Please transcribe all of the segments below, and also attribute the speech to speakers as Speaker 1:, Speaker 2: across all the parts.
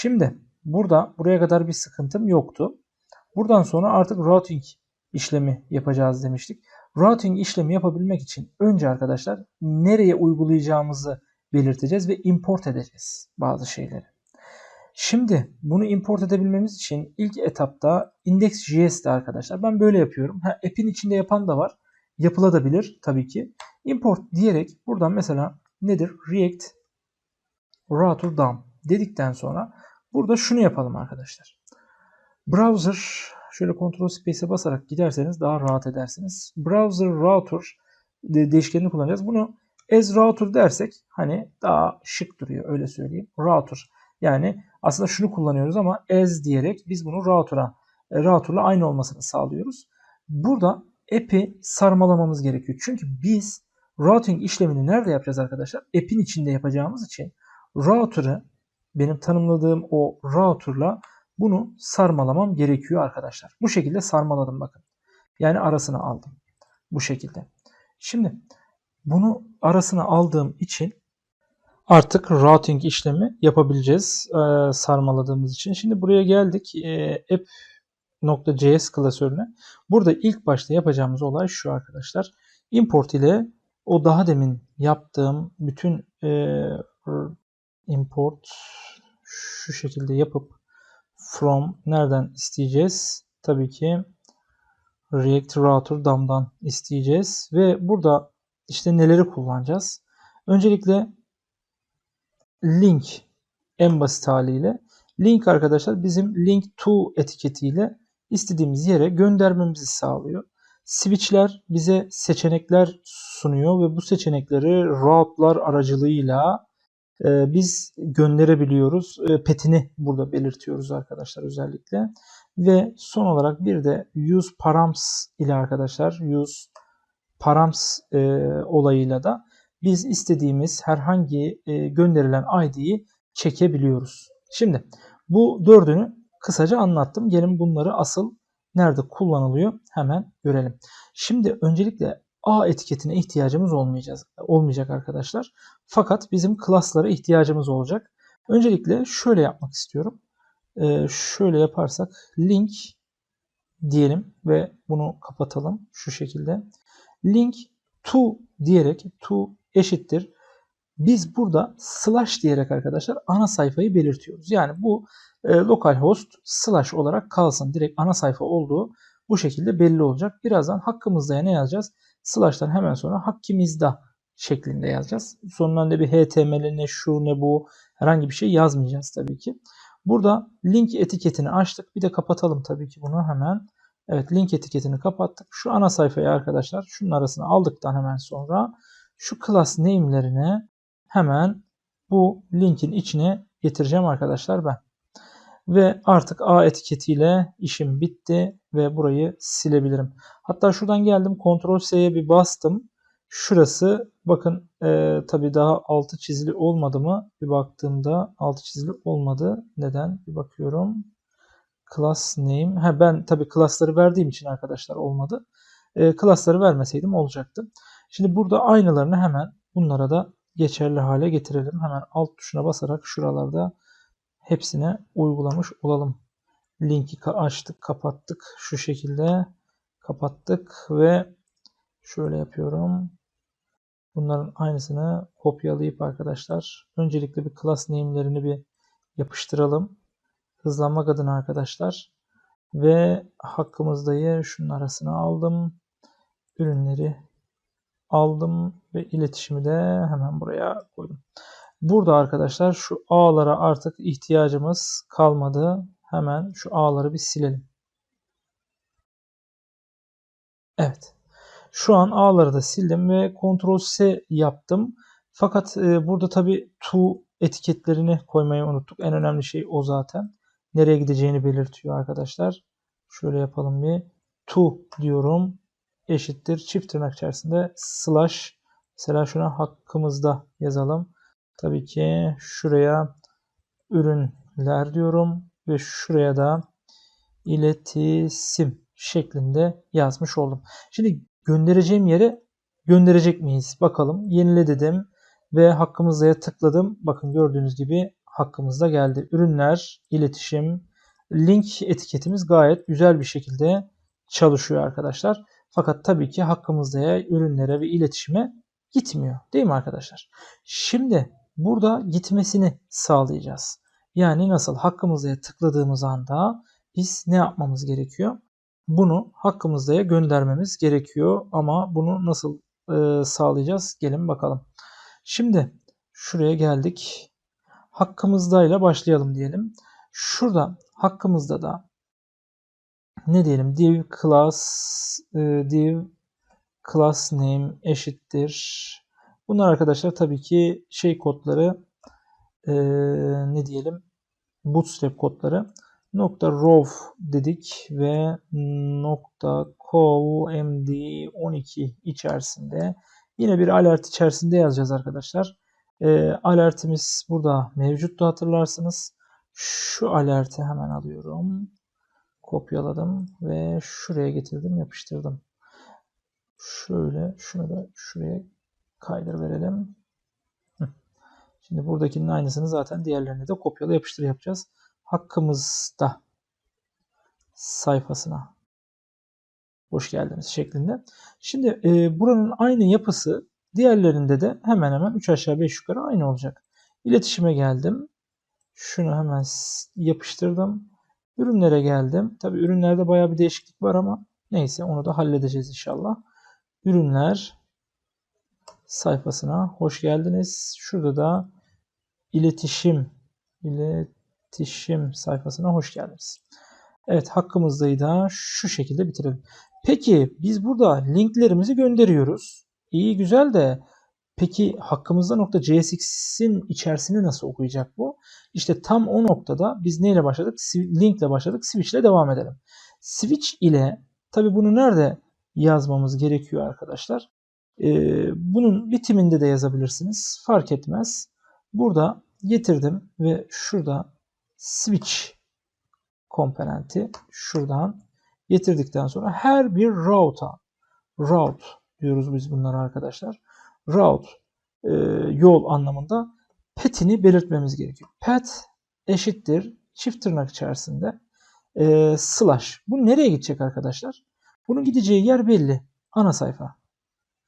Speaker 1: Şimdi burada buraya kadar bir sıkıntım yoktu. Buradan sonra artık routing işlemi yapacağız demiştik. Routing işlemi yapabilmek için önce arkadaşlar nereye uygulayacağımızı belirteceğiz ve import edeceğiz bazı şeyleri. Şimdi bunu import edebilmemiz için ilk etapta index.js'de arkadaşlar ben böyle yapıyorum. Ha, app'in içinde yapan da var. Yapılabilir tabii ki. Import diyerek buradan mesela nedir? React router DOM dedikten sonra burada şunu yapalım arkadaşlar. Browser şöyle Ctrl Space'e basarak giderseniz daha rahat edersiniz. Browser router de değişkenini kullanacağız. Bunu as router dersek hani daha şık duruyor öyle söyleyeyim. Router yani aslında şunu kullanıyoruz ama as diyerek biz bunu router'a e, router'la aynı olmasını sağlıyoruz. Burada app'i sarmalamamız gerekiyor. Çünkü biz routing işlemini nerede yapacağız arkadaşlar? App'in içinde yapacağımız için router'ı benim tanımladığım o router'la bunu sarmalamam gerekiyor arkadaşlar. Bu şekilde sarmaladım bakın. Yani arasına aldım. Bu şekilde. Şimdi bunu arasına aldığım için artık routing işlemi yapabileceğiz e, sarmaladığımız için. Şimdi buraya geldik. E, app.js klasörüne. Burada ilk başta yapacağımız olay şu arkadaşlar. Import ile o daha demin yaptığım bütün e, import şu şekilde yapıp from nereden isteyeceğiz? Tabii ki React Router DOM'dan isteyeceğiz ve burada işte neleri kullanacağız? Öncelikle link en basit haliyle. Link arkadaşlar bizim link to etiketiyle istediğimiz yere göndermemizi sağlıyor. Switch'ler bize seçenekler sunuyor ve bu seçenekleri route'lar aracılığıyla e, biz gönderebiliyoruz. E, petini burada belirtiyoruz arkadaşlar özellikle. Ve son olarak bir de use params ile arkadaşlar use params e, olayıyla da biz istediğimiz herhangi e, gönderilen ID'yi çekebiliyoruz. Şimdi bu dördünü kısaca anlattım. Gelin bunları asıl nerede kullanılıyor hemen görelim. Şimdi öncelikle A etiketine ihtiyacımız olmayacak, olmayacak arkadaşlar. Fakat bizim klaslara ihtiyacımız olacak. Öncelikle şöyle yapmak istiyorum. Ee, şöyle yaparsak link diyelim ve bunu kapatalım şu şekilde. Link to diyerek to eşittir. Biz burada slash diyerek arkadaşlar ana sayfayı belirtiyoruz. Yani bu e, localhost slash olarak kalsın. Direkt ana sayfa olduğu bu şekilde belli olacak. Birazdan hakkımızda ne yazacağız? Slash'tan hemen sonra hakkimizda şeklinde yazacağız. Sonuna ne bir HTML ne şu ne bu herhangi bir şey yazmayacağız tabii ki. Burada link etiketini açtık. Bir de kapatalım tabii ki bunu hemen. Evet link etiketini kapattık. Şu ana sayfayı arkadaşlar şunun arasına aldıktan hemen sonra şu class name'lerine hemen bu linkin içine getireceğim arkadaşlar ben. Ve artık A etiketiyle işim bitti ve burayı silebilirim. Hatta şuradan geldim Ctrl S'ye bir bastım. Şurası bakın e, tabi daha altı çizili olmadı mı? Bir baktığımda altı çizili olmadı. Neden? Bir bakıyorum. Class name. Ha, ben tabi class'ları verdiğim için arkadaşlar olmadı. E, class'ları vermeseydim olacaktı. Şimdi burada aynılarını hemen bunlara da geçerli hale getirelim. Hemen alt tuşuna basarak şuralarda hepsine uygulamış olalım. Linki açtık, kapattık. Şu şekilde kapattık ve şöyle yapıyorum. Bunların aynısını kopyalayıp arkadaşlar öncelikle bir class name'lerini bir yapıştıralım. Hızlanmak adına arkadaşlar. Ve hakkımızdayı şunun arasına aldım. Ürünleri aldım ve iletişimi de hemen buraya koydum. Burada arkadaşlar şu ağlara artık ihtiyacımız kalmadı. Hemen şu ağları bir silelim. Evet. Şu an ağları da sildim ve Ctrl S yaptım. Fakat e, burada tabi to etiketlerini koymayı unuttuk. En önemli şey o zaten. Nereye gideceğini belirtiyor arkadaşlar. Şöyle yapalım bir. To diyorum. Eşittir. Çift tırnak içerisinde slash. Mesela şuna hakkımızda yazalım. Tabii ki şuraya ürünler diyorum ve şuraya da iletişim şeklinde yazmış oldum. Şimdi göndereceğim yere gönderecek miyiz? Bakalım. Yenile dedim ve hakkımızda'ya tıkladım. Bakın gördüğünüz gibi hakkımızda geldi. Ürünler, iletişim, link etiketimiz gayet güzel bir şekilde çalışıyor arkadaşlar. Fakat tabii ki hakkımızda ürünlere ve iletişime gitmiyor. Değil mi arkadaşlar? Şimdi burada gitmesini sağlayacağız. Yani nasıl hakkımızda'ya tıkladığımız anda biz ne yapmamız gerekiyor? Bunu hakkımızda'ya göndermemiz gerekiyor ama bunu nasıl e, sağlayacağız? Gelin bakalım. Şimdi şuraya geldik. Hakkımızda ile başlayalım diyelim. Şurada hakkımızda da ne diyelim div class e, div class name eşittir. Bunlar arkadaşlar tabii ki şey kodları e, ne diyelim bootstrap kodları nokta row dedik ve nokta md12 içerisinde yine bir alert içerisinde yazacağız arkadaşlar. E, alertimiz burada mevcuttu hatırlarsınız. Şu alerti hemen alıyorum. Kopyaladım ve şuraya getirdim yapıştırdım. Şöyle şunu da şuraya kaydır verelim. Şimdi buradakinin aynısını zaten diğerlerine de kopyala yapıştır yapacağız. Hakkımızda sayfasına hoş geldiniz şeklinde. Şimdi e, buranın aynı yapısı diğerlerinde de hemen hemen 3 aşağı 5 yukarı aynı olacak. İletişime geldim. Şunu hemen yapıştırdım. Ürünlere geldim. Tabi ürünlerde baya bir değişiklik var ama neyse onu da halledeceğiz inşallah. Ürünler sayfasına hoş geldiniz. Şurada da iletişim iletişim sayfasına hoş geldiniz. Evet hakkımızdayı da şu şekilde bitirelim. Peki biz burada linklerimizi gönderiyoruz. İyi güzel de peki hakkımızda nokta CSX'in içerisini nasıl okuyacak bu? İşte tam o noktada biz neyle başladık? Linkle başladık. Switch ile devam edelim. Switch ile tabi bunu nerede yazmamız gerekiyor arkadaşlar? Ee, bunun bitiminde de yazabilirsiniz. Fark etmez. Burada getirdim ve şurada switch komponenti şuradan getirdikten sonra her bir route'a route diyoruz biz bunlara arkadaşlar. Route e, yol anlamında pet'ini belirtmemiz gerekiyor. Pet eşittir çift tırnak içerisinde e, slash. Bu nereye gidecek arkadaşlar? Bunun gideceği yer belli. Ana sayfa.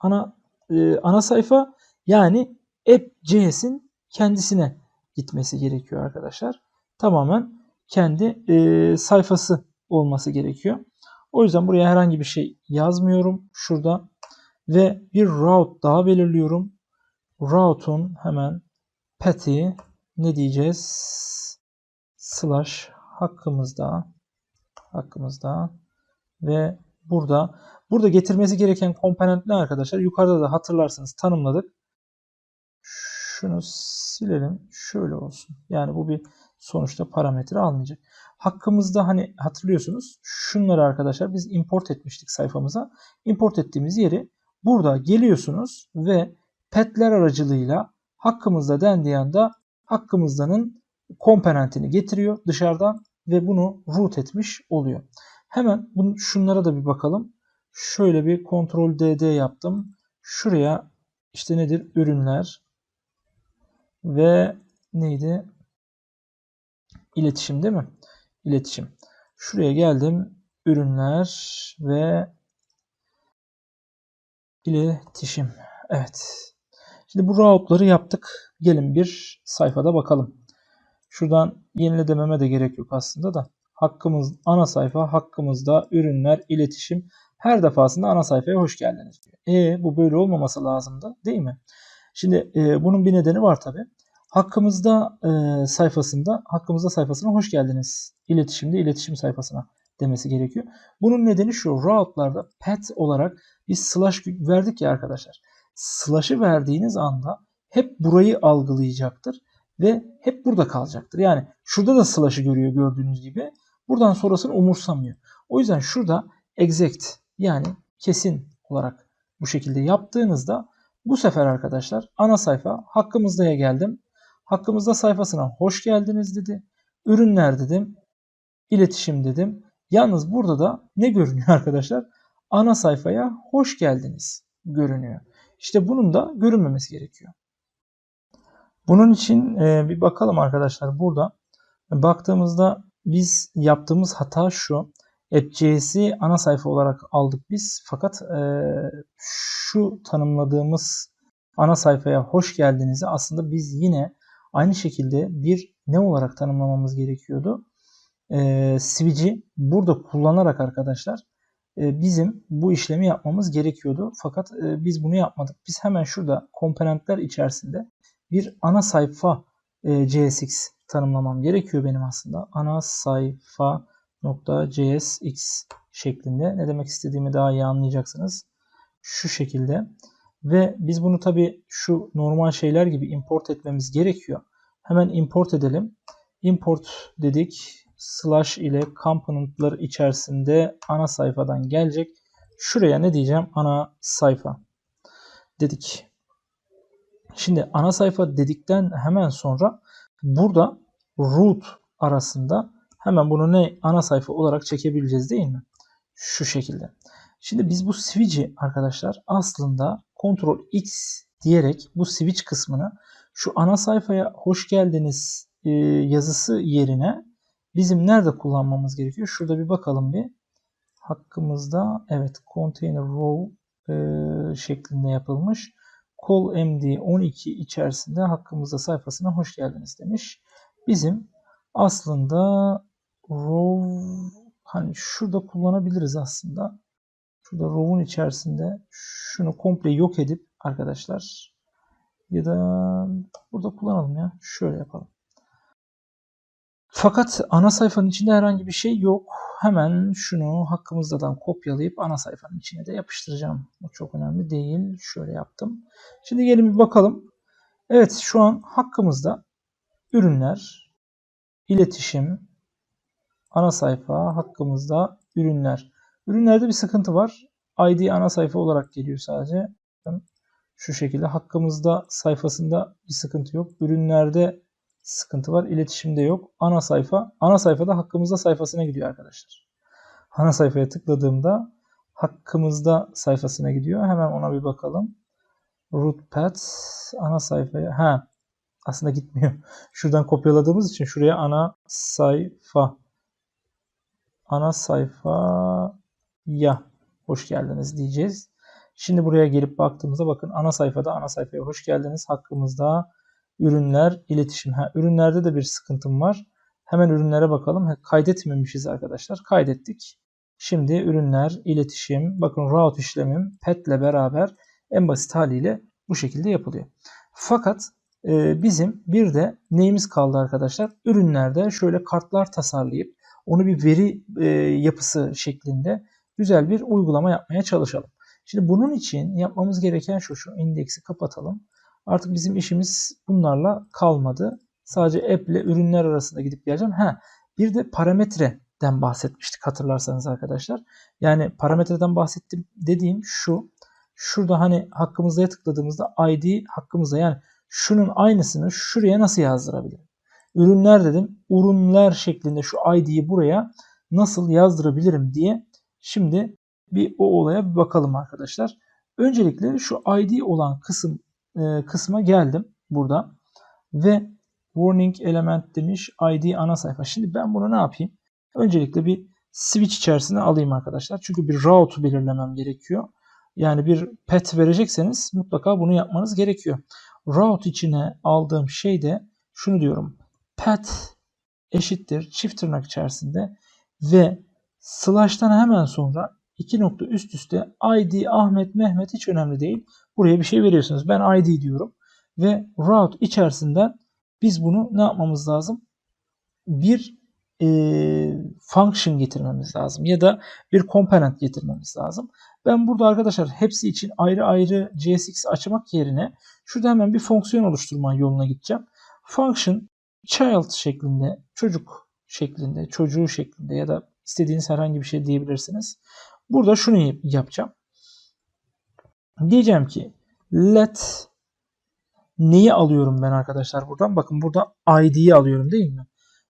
Speaker 1: Ana e, ana sayfa yani app.js'in kendisine gitmesi gerekiyor arkadaşlar. Tamamen kendi e, sayfası olması gerekiyor. O yüzden buraya herhangi bir şey yazmıyorum şurada ve bir route daha belirliyorum. Route'un hemen pet'i ne diyeceğiz? Slash hakkımızda hakkımızda ve burada burada getirmesi gereken komponent ne arkadaşlar? Yukarıda da hatırlarsınız tanımladık. Şunu silelim. Şöyle olsun. Yani bu bir sonuçta parametre almayacak. Hakkımızda hani hatırlıyorsunuz şunları arkadaşlar biz import etmiştik sayfamıza. Import ettiğimiz yeri burada geliyorsunuz ve petler aracılığıyla hakkımızda dendiği anda hakkımızdanın komponentini getiriyor dışarıdan ve bunu root etmiş oluyor. Hemen bunu, şunlara da bir bakalım. Şöyle bir kontrol DD yaptım. Şuraya işte nedir? Ürünler ve neydi? İletişim değil mi? İletişim. Şuraya geldim. Ürünler ve iletişim. Evet. Şimdi bu route'ları yaptık. Gelin bir sayfada bakalım. Şuradan yenile dememe de gerek yok aslında da. Hakkımız ana sayfa hakkımızda ürünler, iletişim her defasında ana sayfaya hoş geldiniz diyor. E bu böyle olmaması lazımdı değil mi? Şimdi e, bunun bir nedeni var tabi. Hakkımızda e, sayfasında hakkımızda sayfasına hoş geldiniz. İletişimde iletişim sayfasına demesi gerekiyor. Bunun nedeni şu. Route'larda pet olarak biz slash verdik ya arkadaşlar. Slash'ı verdiğiniz anda hep burayı algılayacaktır ve hep burada kalacaktır. Yani şurada da slash'ı görüyor gördüğünüz gibi. Buradan sonrasını umursamıyor. O yüzden şurada exact yani kesin olarak bu şekilde yaptığınızda bu sefer arkadaşlar ana sayfa hakkımızdaya geldim. Hakkımızda sayfasına hoş geldiniz dedi. Ürünler dedim. İletişim dedim. Yalnız burada da ne görünüyor arkadaşlar? Ana sayfaya hoş geldiniz görünüyor. İşte bunun da görünmemesi gerekiyor. Bunun için e, bir bakalım arkadaşlar burada. Baktığımızda biz yaptığımız hata şu. App.js'i ana sayfa olarak aldık biz. Fakat e, şu tanımladığımız ana sayfaya hoş geldinizi aslında biz yine aynı şekilde bir ne olarak tanımlamamız gerekiyordu? E, switch'i burada kullanarak arkadaşlar e, bizim bu işlemi yapmamız gerekiyordu. Fakat e, biz bunu yapmadık. Biz hemen şurada komponentler içerisinde bir ana sayfa e, JSX tanımlamam gerekiyor benim aslında. Ana sayfa .jsx şeklinde. Ne demek istediğimi daha iyi anlayacaksınız. Şu şekilde. Ve biz bunu tabi şu normal şeyler gibi import etmemiz gerekiyor. Hemen import edelim. Import dedik. Slash ile componentlar içerisinde ana sayfadan gelecek. Şuraya ne diyeceğim? Ana sayfa dedik. Şimdi ana sayfa dedikten hemen sonra burada root arasında hemen bunu ne ana sayfa olarak çekebileceğiz değil mi? Şu şekilde. Şimdi biz bu switch'i arkadaşlar aslında Ctrl X diyerek bu switch kısmını şu ana sayfaya hoş geldiniz e, yazısı yerine bizim nerede kullanmamız gerekiyor? Şurada bir bakalım bir. Hakkımızda evet container row e, şeklinde yapılmış. Call MD 12 içerisinde hakkımızda sayfasına hoş geldiniz demiş. Bizim aslında row hani şurada kullanabiliriz aslında. Şurada row'un içerisinde şunu komple yok edip arkadaşlar ya da burada kullanalım ya. Şöyle yapalım. Fakat ana sayfanın içinde herhangi bir şey yok. Hemen şunu hakkımızdadan kopyalayıp ana sayfanın içine de yapıştıracağım. Bu çok önemli değil. Şöyle yaptım. Şimdi gelin bir bakalım. Evet şu an hakkımızda ürünler, iletişim, ana sayfa hakkımızda ürünler. Ürünlerde bir sıkıntı var. ID ana sayfa olarak geliyor sadece. Şu şekilde hakkımızda sayfasında bir sıkıntı yok. Ürünlerde sıkıntı var. İletişimde yok. Ana sayfa. Ana sayfada hakkımızda sayfasına gidiyor arkadaşlar. Ana sayfaya tıkladığımda hakkımızda sayfasına gidiyor. Hemen ona bir bakalım. Root path ana sayfaya. Ha aslında gitmiyor. Şuradan kopyaladığımız için şuraya ana sayfa ana sayfa ya hoş geldiniz diyeceğiz. Şimdi buraya gelip baktığımızda bakın ana sayfada ana sayfaya hoş geldiniz. Hakkımızda ürünler, iletişim. Ha, ürünlerde de bir sıkıntım var. Hemen ürünlere bakalım. Ha, kaydetmemişiz arkadaşlar. Kaydettik. Şimdi ürünler, iletişim. Bakın route işlemim pet ile beraber en basit haliyle bu şekilde yapılıyor. Fakat e, bizim bir de neyimiz kaldı arkadaşlar? Ürünlerde şöyle kartlar tasarlayıp onu bir veri e, yapısı şeklinde güzel bir uygulama yapmaya çalışalım. Şimdi bunun için yapmamız gereken şu, şu indeksi kapatalım. Artık bizim işimiz bunlarla kalmadı. Sadece app ile ürünler arasında gidip geleceğim. Ha, bir de parametreden bahsetmiştik hatırlarsanız arkadaşlar. Yani parametreden bahsettim dediğim şu. Şurada hani hakkımızda'ya tıkladığımızda ID hakkımızda yani şunun aynısını şuraya nasıl yazdırabilirim? Ürünler dedim. Ürünler şeklinde şu ID'yi buraya nasıl yazdırabilirim diye şimdi bir o olaya bir bakalım arkadaşlar. Öncelikle şu ID olan kısım e, kısma geldim burada ve warning element demiş ID ana sayfa. Şimdi ben bunu ne yapayım? Öncelikle bir switch içerisine alayım arkadaşlar. Çünkü bir route belirlemem gerekiyor. Yani bir path verecekseniz mutlaka bunu yapmanız gerekiyor. Route içine aldığım şey de şunu diyorum. Path eşittir çift tırnak içerisinde ve slash'tan hemen sonra iki nokta üst üste ID Ahmet Mehmet hiç önemli değil. Buraya bir şey veriyorsunuz. Ben ID diyorum. Ve route içerisinden biz bunu ne yapmamız lazım? Bir e, function getirmemiz lazım. Ya da bir component getirmemiz lazım. Ben burada arkadaşlar hepsi için ayrı ayrı JSX açmak yerine şurada hemen bir fonksiyon oluşturma yoluna gideceğim. Function child şeklinde, çocuk şeklinde, çocuğu şeklinde ya da istediğiniz herhangi bir şey diyebilirsiniz. Burada şunu yapacağım. Diyeceğim ki let neyi alıyorum ben arkadaşlar buradan? Bakın burada id'yi alıyorum değil mi?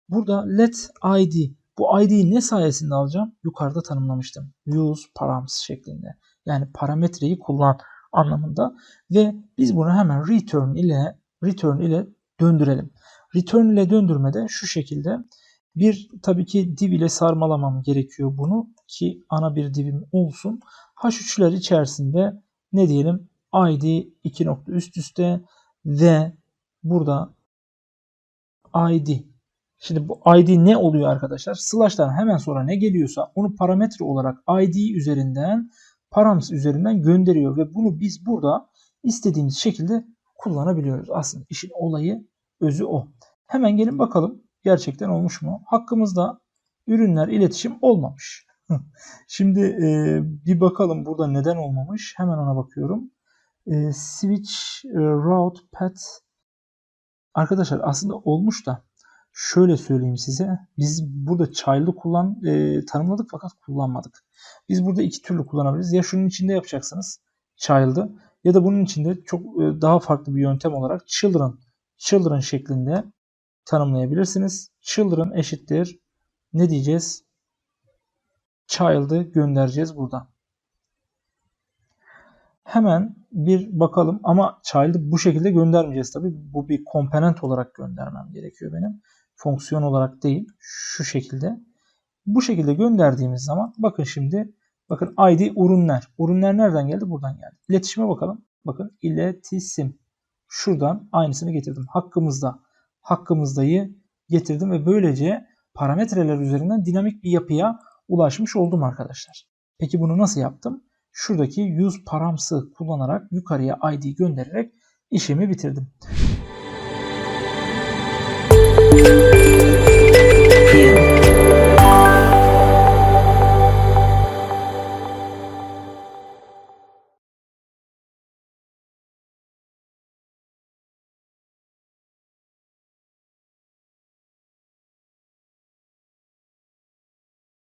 Speaker 1: Burada let id bu id'yi ne sayesinde alacağım? Yukarıda tanımlamıştım. Use params şeklinde. Yani parametreyi kullan anlamında ve biz bunu hemen return ile return ile döndürelim. Return ile döndürmede şu şekilde bir tabii ki div ile sarmalamam gerekiyor bunu ki ana bir divim olsun. H3'ler içerisinde ne diyelim id 2 nokta üst üste ve burada id. Şimdi bu id ne oluyor arkadaşlar? Slash'tan hemen sonra ne geliyorsa onu parametre olarak id üzerinden params üzerinden gönderiyor ve bunu biz burada istediğimiz şekilde kullanabiliyoruz. Aslında işin olayı özü o. Hemen gelin bakalım gerçekten olmuş mu? Hakkımızda ürünler iletişim olmamış. Şimdi e, bir bakalım burada neden olmamış. Hemen ona bakıyorum. E, switch e, route path arkadaşlar aslında olmuş da şöyle söyleyeyim size. Biz burada child'ı kullan e, tanımladık fakat kullanmadık. Biz burada iki türlü kullanabiliriz. Ya şunun içinde yapacaksınız child'ı ya da bunun içinde çok e, daha farklı bir yöntem olarak children children şeklinde tanımlayabilirsiniz. Children eşittir ne diyeceğiz? Child'ı göndereceğiz buradan. Hemen bir bakalım ama child'ı bu şekilde göndermeyeceğiz tabi. Bu bir komponent olarak göndermem gerekiyor benim. Fonksiyon olarak değil. Şu şekilde. Bu şekilde gönderdiğimiz zaman bakın şimdi bakın ID ürünler. Ürünler nereden geldi? Buradan geldi. İletişime bakalım. Bakın iletişim. Şuradan aynısını getirdim. Hakkımızda. Hakkımızdayı getirdim ve böylece parametreler üzerinden dinamik bir yapıya ulaşmış oldum arkadaşlar. Peki bunu nasıl yaptım? Şuradaki use params'ı kullanarak yukarıya id göndererek işimi bitirdim.